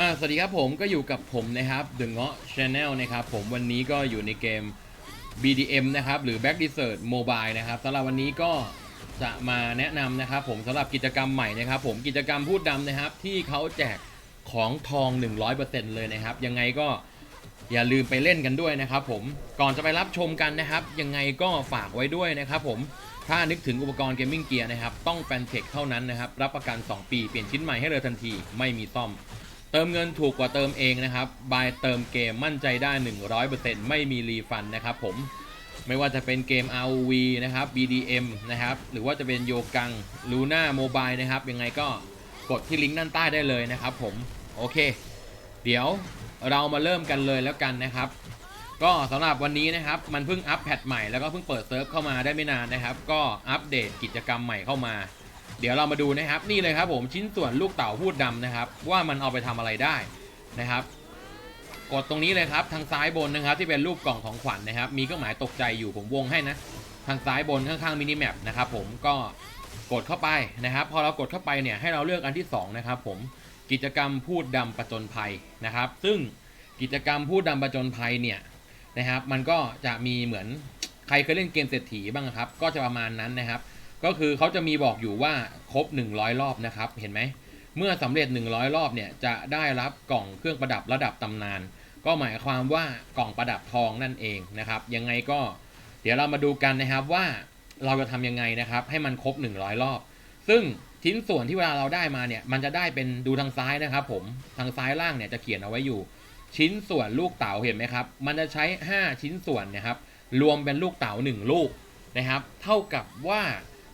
อ่าสวัสดีครับผมก็อยู่กับผมนะครับ The Ŋa Channel นะครับผมวันนี้ก็อยู่ในเกม BDM นะครับหรือ Back Desert Mobile นะครับสำหรับวันนี้ก็จะมาแนะนำนะครับผมสำหรับกิจกรรมใหม่นะครับผมกิจกรรมพูดดำนะครับ ที่เขาแจกของทอง 100%เลยนะครับ ยังไงก็อย่าลืมไปเล่นกันด้วยนะครับผมก่อนจะไปรับชมกันนะครับ ยังไงก็ฝากไว้ด้วยนะครับผมถ้านึกถึงอุปกรณ์เกมมิ่งเกียร์นะครับ ต้องแฟนเทคเท่านั้นนะครับ รับประกัน 2 ปี เปลี่ยนชิ้นใหม่ให้เลยทันที ไม่มีซ่อม ติมเงินถูกกว่าเติมเองนะครับบายเติมเกมมั่นใจได้ 100%ไม่มีรีฟันนะครับผมไม่ว่าจะเป็นเกม ROV นะครับ BDM นะครับ หรือว่าจะเป็นโยกัง Luna Mobile นะครับ ยังไงก็กดที่ลิงก์ด้านใต้ได้เลยนะครับผม โอเค เดี๋ยวเรามาเริ่มกันเลยแล้วกันนะครับ ก็สำหรับวันนี้นะครับ มันเพิ่งอัปแพทใหม่แล้วก็เพิ่งเปิดเซิร์ฟเข้ามาได้ไม่นานนะครับ ก็อัปเดตกิจกรรมใหม่เข้ามา เดี๋ยวเรามาดูนะครับนี่เลยครับผมชิ้นส่วนลูกเต่าพูดดำนะครับ ว่ามันเอาไปทำอะไรได้นะครับ กดตรงนี้เลยครับทางซ้ายบนนะครับ ที่เป็นรูปกล่องของขวัญนะครับ มีเครื่องหมายตกใจอยู่ผมวงให้นะทางซ้ายบนข้างๆมินิแมปนะครับผมก็กดเข้าไปนะครับ พอเรากดเข้าไปเนี่ยให้เราเลือกอันที่สองนะครับ ผมกิจกรรมพูดดำประจนภัยนะครับ ซึ่งกิจกรรมพูดดำประจนภัยเนี่ยนะครับ มันก็จะมีเหมือนใครเคยเล่นเกมเศรษฐีบ้างครับ ก็จะประมาณนั้นนะครับ ก็คือเขาจะมีบอกอยู่ว่าครบ 100 รอบนะครับ เห็นไหม เมื่อสำเร็จ 100 รอบเนี่ยจะได้รับกล่องเครื่องประดับระดับตำนาน ก็หมายความว่ากล่องประดับทองนั่นเองนะครับ ยังไงก็เดี๋ยวเรามาดูกันนะครับว่าเราจะทำยังไงนะครับ ให้มันครบ 100 รอบ ซึ่งชิ้นส่วนที่เวลาเราได้มาเนี่ยมันจะได้เป็นดูทางซ้ายนะครับ ผมทางซ้ายล่างเนี่ยจะเขียนเอาไว้อยู่ ชิ้นส่วนลูกเต๋าเห็นไหมครับ มันจะใช้ 5 ชิ้นส่วนนะครับรวมเป็นลูกเต๋า1ลูกนะครับ เท่ากับว่า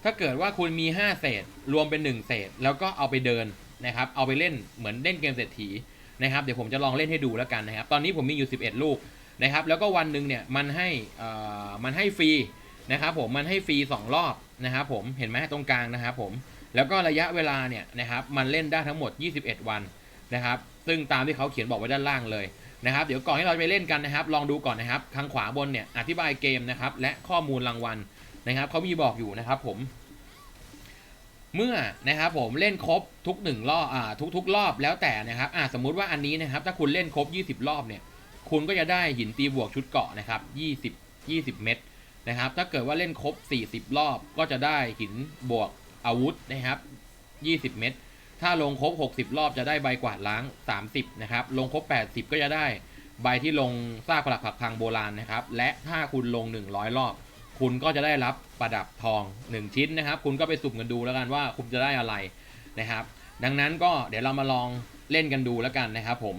ถ้าเกิดว่าคุณมี 5 เศษ รวมเป็น 1 เศษ แล้วก็เอาไปเดินนะครับ เอาไปเล่นเหมือนเล่นเกมเศรษฐีนะครับ เดี๋ยวผมจะลองเล่นให้ดูแล้วกันนะครับ ตอนนี้ผมมีอยู่ 11 ลูกนะครับ แล้วก็วันหนึ่งเนี่ยมันให้อ่มันให้ฟรีนะครับผมมันให้ฟรี 2 รอบนะครับผมเห็นไหมตรงกลางนะครับผมแล้วก็ระยะเวลาเนี่ยนะครับมันเล่นได้ทั้งหมด 21 วันนะครับ ซึ่งตามที่เขาเขียนบอกไว้ด้านล่างเลยนะครับ เดี๋ยวก่อนที่เราจะไปเล่นกันนะครับ ลองดูก่อนนะครับทางขวาบนเนี่ยอธิบายเกมนะครับและข้อมูลรางวัล นะครับเขามีบอกอยู่นะครับผม เมื่อนะครับผมเล่นครบทุกหนึ่งรอบอ่าทุกทุกรอบแล้วแต่นะครับอ่าสมมุติว่าอันนี้นะครับ ถ้าคุณเล่นครบ 20 รอบเนี่ย คุณก็จะได้หินตีบวกชุดเกาะนะครับ20 20 เม็ดนะครับ ถ้าเกิดว่าเล่นครบ 40 รอบก็จะได้หินบวกอาวุธนะครับ 20 เม็ดถ้าลงครบ 60 รอบจะได้ใบกวาดล้าง 30 นะครับ ลงครบ 80 ก็จะได้ใบที่ลงซากปลักผักพังโบราณนะครับ และถ้าคุณลง 100 รอบ คุณก็จะได้รับประดับทอง 1 ชิ้นนะครับ คุณก็ไปสุ่มกันดูแล้วกันว่าคุณจะได้อะไรนะครับ ดังนั้นก็เดี๋ยวเรามาลองเล่นกันดูแล้วกันนะครับ ผม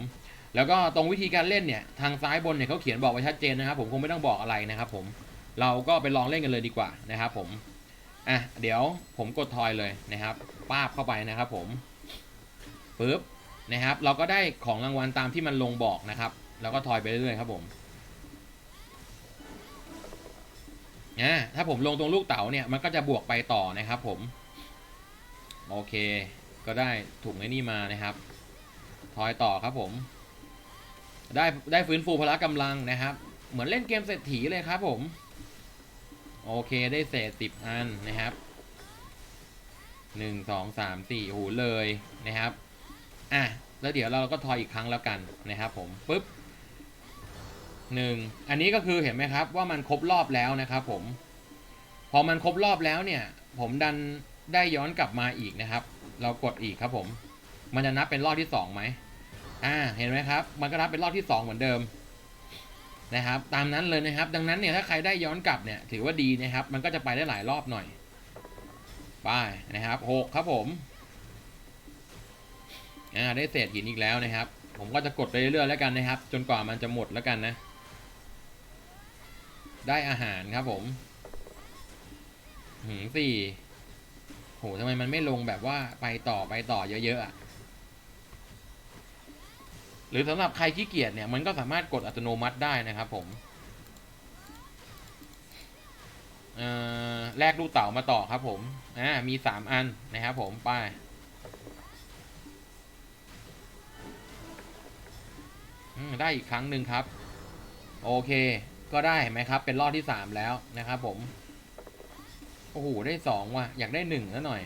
แล้วก็ตรงวิธีการเล่นเนี่ยทางซ้ายบนเนี่ยเขาเขียนบอกไว้ชัดเจนนะครับ ผมคงไม่ต้องบอกอะไรนะครับ ผมเราก็ไปลองเล่นกันเลยดีกว่านะครับ ผมอะเดี๋ยวผมกดทอยเลยนะครับป้าบเข้าไปนะครับ ผมปึ๊บนะครับ เราก็ได้ของรางวัลตามที่มันลงบอกนะครับ แล้วก็ทอยไปเรื่อยๆครับผม อ่าถ้าผมลงตรงลูกเต๋าเนี่ยมันก็จะบวกไปต่อนะครับผม โอเค ก็ได้ถุงไอ้นี่มานะครับทอยต่อครับผม ได้ได้ฟื้นฟูพละกำลังนะครับ เหมือนเล่นเกมเศรษฐีเลยครับผม โอเคได้เศษสิบอันนะครับหนึ่งสองสามสี่โอ้โหเลยนะครับ อะ แล้วเดี๋ยวเราก็ทอยอีกครั้งแล้วกันนะครับผมปุ๊บ หนึ่งอันนี้ก็คือเห็นไหมครับว่ามันครบรอบแล้วนะครับผม พอมันครบรอบแล้วเนี่ย ผมดันได้ย้อนกลับมาอีกนะครับ เรากดอีกครับผม มันจะนับเป็นรอบที่สองไหมอ่าเห็นไหมครับ มันก็นับเป็นรอบที่สองเหมือนเดิมนะครับ ตามนั้นเลยนะครับ ดังนั้นเนี่ยถ้าใครได้ย้อนกลับเนี่ย ถือว่าดีนะครับ มันก็จะไปได้หลายรอบหน่อยไปนะครับหกครับผมอ่าได้เศษหินอีกแล้วนะครับ ผมก็จะกดไปเรื่อยๆแล้วกันนะครับ จนกว่ามันจะหมดแล้วกันนะ ได้อาหารครับผมหืมสี่โหทำไมมันไม่ลงแบบว่าไปต่อไปต่อเยอะๆอะหรือสำหรับใครขี้เกียจเนี่ย มันก็สามารถกดอัตโนมัติได้นะครับผมเอ่อแลกลูกเต๋ามาต่อครับผมอ่ามีสามอันนะครับผมไปได้อีกครั้งหนึ่งครับ โอเค ก็ได้เห็นไหมครับ เป็นรอบที่สามแล้วนะครับผม โอ้โห ได้สองว่ะ อยากได้หนึ่งแล้วหน่อย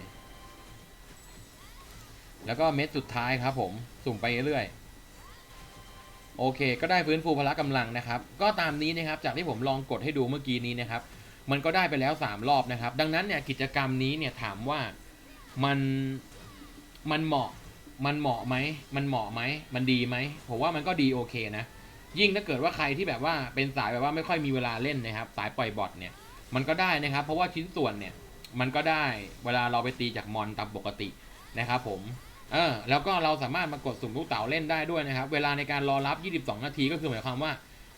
แล้วก็เม็ดสุดท้ายครับ ผม สุ่มไปเรื่อยโอเค ก็ได้ฟื้นฟูพละกำลังนะครับ ก็ตามนี้นะครับ จากที่ผมลองกดให้ดูเมื่อกี้นี้นะครับ มันก็ได้ไปแล้ว 3 รอบนะครับ ดังนั้นเนี่ยกิจกรรมนี้เนี่ยถามว่ามันมันเหมาะ มันเหมาะไหม มันเหมาะไหม มันดีไหม ผมว่ามันก็ดีโอเคนะ ยิ่งถ้าเกิดว่าใครที่แบบว่าเป็นสายแบบว่าไม่ค่อยมีเวลาเล่นนะครับ สายปล่อยบอทเนี่ยมันก็ได้นะครับ เพราะว่าชิ้นส่วนเนี่ยมันก็ได้เวลาเราไปตีจากมอนตามปกตินะครับผมเออแล้วก็เราสามารถมากดสุ่มลูกเต๋าเล่นได้ด้วยนะครับ เวลาในการรอรับ 22 นาทีก็คือหมายความว่า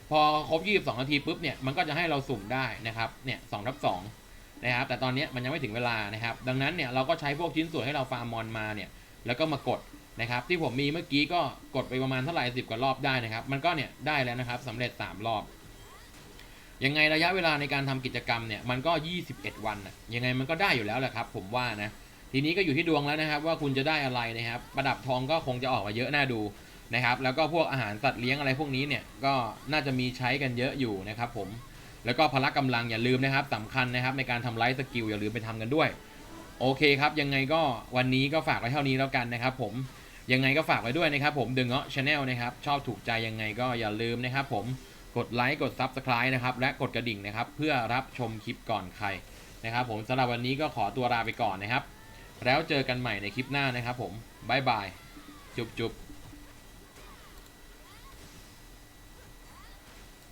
พอครบ 22 นาทีปุ๊บเนี่ยมันก็จะให้เราสุ่มได้นะครับเนี่ย2ทับ2นะครับแต่ตอนนี้มันยังไม่ถึงเวลานะครับ ดังนั้นเนี่ยเราก็ใช้พวกชิ้นส่วนให้เราฟาร์มมอนมาเนี่ยแล้วก็มากด นะครับที่ผมมีเมื่อกี้ก็กดไปประมาณเท่าไหร่สิบกว่ารอบได้นะครับ มันก็เนี่ยได้แล้วนะครับสำเร็จ 3 รอบ ยังไงระยะเวลาในการทำกิจกรรมเนี่ยมันก็ 21 วันนะยังไงมันก็ได้อยู่แล้วแหละครับ ผมว่านะทีนี้ก็อยู่ที่ดวงแล้วนะครับ ว่าคุณจะได้อะไรนะครับประดับทองก็คงจะออกมาเยอะน่าดูนะครับ แล้วก็พวกอาหารสัตว์เลี้ยงอะไรพวกนี้เนี่ยก็น่าจะมีใช้กันเยอะอยู่นะครับผมแล้วก็พละกำลังอย่าลืมนะครับสำคัญนะครับในการทำไลฟ์สกิลอย่าลืมไปทำกันด้วย โอเคครับ ยังไงก็วันนี้ก็ฝากไว้เท่านี้แล้วกันนะครับผม ยังไงก็ฝากไว้ด้วยนะครับผมดึงเงาะชาแนลนะครับ ชอบถูกใจยังไงก็อย่าลืมนะครับผมกดไลค์กด Subscribe นะครับ และกดกระดิ่งนะครับ เพื่อรับชมคลิปก่อนใครนะครับ ผมสำหรับวันนี้ก็ขอตัวลาไปก่อนนะครับ แล้วเจอกันใหม่ในคลิปหน้านะครับ ผมบ๊ายบายจุบจุบ